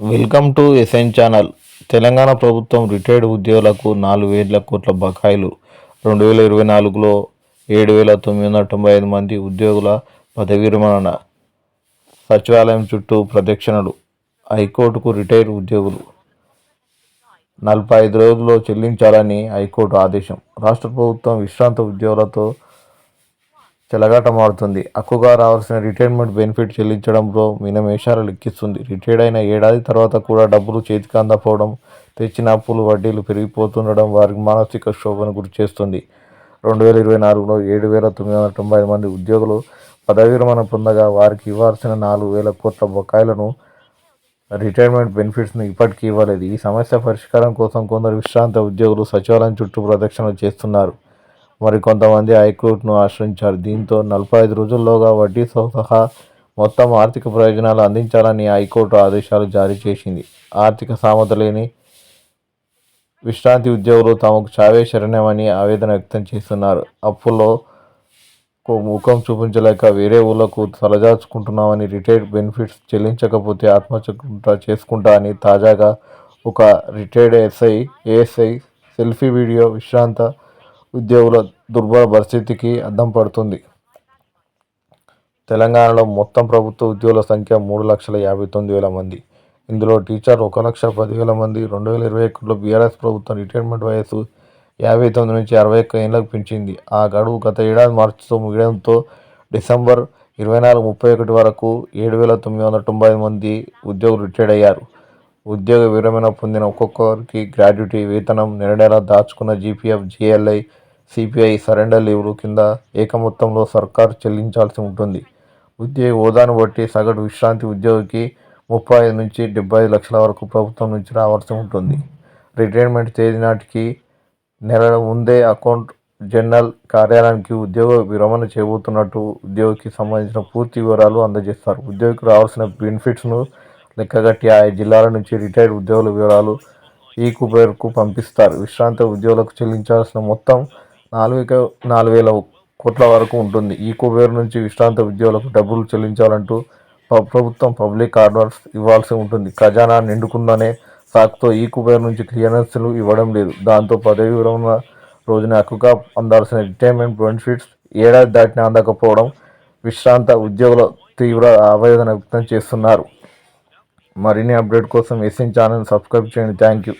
Welcome to S N channel. Telangana ప్రభుత్వం retired ఉద్యోగులకు నాలుగు వేల కోట్ల బకాయిలు. రెండు వేల ఇరవై నాలుగులో ఏడు వేల తొమ్మిది వందల తొంభై ఐదు మంది ఉద్యోగుల పదవి విరమణ సచివాలయం చుట్టూ ప్రదక్షిణలు. హైకోర్టుకు రిటైర్డ్ ఉద్యోగులు. నలభై ఐదు రోజుల్లో చెల్లించాలని హైకోర్టు ఆదేశం. రాష్ట్ర ప్రభుత్వం విశ్రాంత ఉద్యోగులతో చెలగాటమాడుతుంది హక్కుగా రావాల్సిన రిటైర్మెంట్ బెనిఫిట్ చెల్లించడంలో మీనమేషాలు లెక్కిస్తుంది రిటైర్డ్ అయిన ఏడాది తర్వాత కూడా డబ్బులు చేతికి అందకపోవడం తెచ్చిన అప్పులు వడ్డీలు పెరిగిపోతుండడం వారికి మానసిక క్షోభాన్ని గురి చేస్తుంది. రెండు వేల ఇరవై నాలుగులో ఏడు వేల తొమ్మిది వందల తొంభై ఐదు మంది ఉద్యోగులు పదవి విరమణ పొందగా వారికి ఇవ్వాల్సిన నాలుగు వేల కోట్ల బకాయిలను రిటైర్మెంట్ బెనిఫిట్స్ను ఇప్పటికీ ఇవ్వలేదు. ఈ సమస్య పరిష్కారం కోసం కొందరు విశ్రాంత ఉద్యోగులు సచివాలయం చుట్టూ ప్రదక్షిణలు చేస్తున్నారు. మరికొంతమంది హైకోర్టును ఆశ్రయించారు. దీంతో నలభై ఐదు రోజుల్లోగా వడ్డీతో సహా మొత్తం ఆర్థిక ప్రయోజనాలు అందించాలని హైకోర్టు ఆదేశాలు జారీ చేసింది. ఆర్థిక సామత లేని విశ్రాంతి ఉద్యోగులు తమకు చావే శరణ్యమని ఆవేదన వ్యక్తం చేస్తున్నారు. అప్పుల్లో ముఖం చూపించలేక వేరే ఊళ్ళకు తలదాచుకుంటున్నామని రిటైర్డ్ బెనిఫిట్స్ చెల్లించకపోతే ఆత్మహత్య చేసుకుంటా అని తాజాగా ఒక retired S I A S I selfie video విశ్రాంత ఉద్యోగుల దుర్బల పరిస్థితికి అద్దం పడుతుంది. తెలంగాణలో మొత్తం ప్రభుత్వ ఉద్యోగుల సంఖ్య మూడు లక్షల యాభై తొమ్మిది వేల మంది. ఇందులో టీచర్ ఒక లక్ష పదివేల మంది రెండు వేల ఇరవై ఒకటిలో బీఆర్ఎస్ ప్రభుత్వం రిటైర్మెంట్ వయసు యాభై తొమ్మిది నుంచి అరవై ఒక్క ఏళ్ళకు పెంచింది. ఆ గడువు గత ఏడాది మార్చితో ముగియడంతో డిసెంబర్ ఇరవై నాలుగు ముప్పై ఒకటి వరకు ఏడు వేల తొమ్మిది వందల తొంభై మంది ఉద్యోగులు రిటైర్డ్ అయ్యారు. ఉద్యోగ విరమణ పొందిన ఒక్కొక్కరికి గ్రాడ్యుటీ వేతనం నెల నెల దాచుకున్న జీపీఎఫ్ జిఎల్ఐ సిపిఐ సరెండర్ లీవ్లు కింద ఏక మొత్తంలో సర్కారు చెల్లించాల్సి ఉంటుంది. ఉద్యోగి హోదాను బట్టి సగటు విశ్రాంతి ఉద్యోగికి ముప్పై ఐదు నుంచి డెబ్బై ఐదు లక్షల వరకు ప్రభుత్వం నుంచి రావాల్సి ఉంటుంది. రిటైర్మెంట్ తేదీ నాటికి నెలల ముందే అకౌంట్ జనరల్ కార్యాలయానికి ఉద్యోగ విరమణ చేయబోతున్నట్టు ఉద్యోగికి సంబంధించిన పూర్తి వివరాలు అందజేస్తారు. ఉద్యోగికి రావాల్సిన బెనిఫిట్స్ను లెక్కగట్టి ఆయా జిల్లాల నుంచి రిటైర్డ్ ఉద్యోగుల వివరాలు ఈ కుబేర్కు పంపిస్తారు. విశ్రాంత ఉద్యోగులకు చెల్లించాల్సిన మొత్తం నాలుగు నాలుగు వేల కోట్ల వరకు ఉంటుంది. ఈ కుబేర్ నుంచి విశ్రాంత ఉద్యోగులకు డబ్బులు చెల్లించాలంటూ ప్రభుత్వం పబ్లిక్ ఆర్డర్స్ ఇవ్వాల్సి ఉంటుంది. ఖజానా నిండుకుందనే సాకుతో ఈ కుబేర్ నుంచి క్లియరెన్స్లు ఇవ్వడం లేదు. దాంతో పదవి విరమణ రోజున హక్కుగా అందాల్సిన రిటైర్మెంట్ బెనిఫిట్స్ ఏడాది దాటిన అందకపోవడం విశ్రాంత ఉద్యోగుల తీవ్ర ఆవేదన వ్యక్తం చేస్తున్నారు. మరిన్ని అప్డేట్ కోసం ఎస్ఎన్ ఛానల్ సబ్స్క్రైబ్ చేయండి. Thank you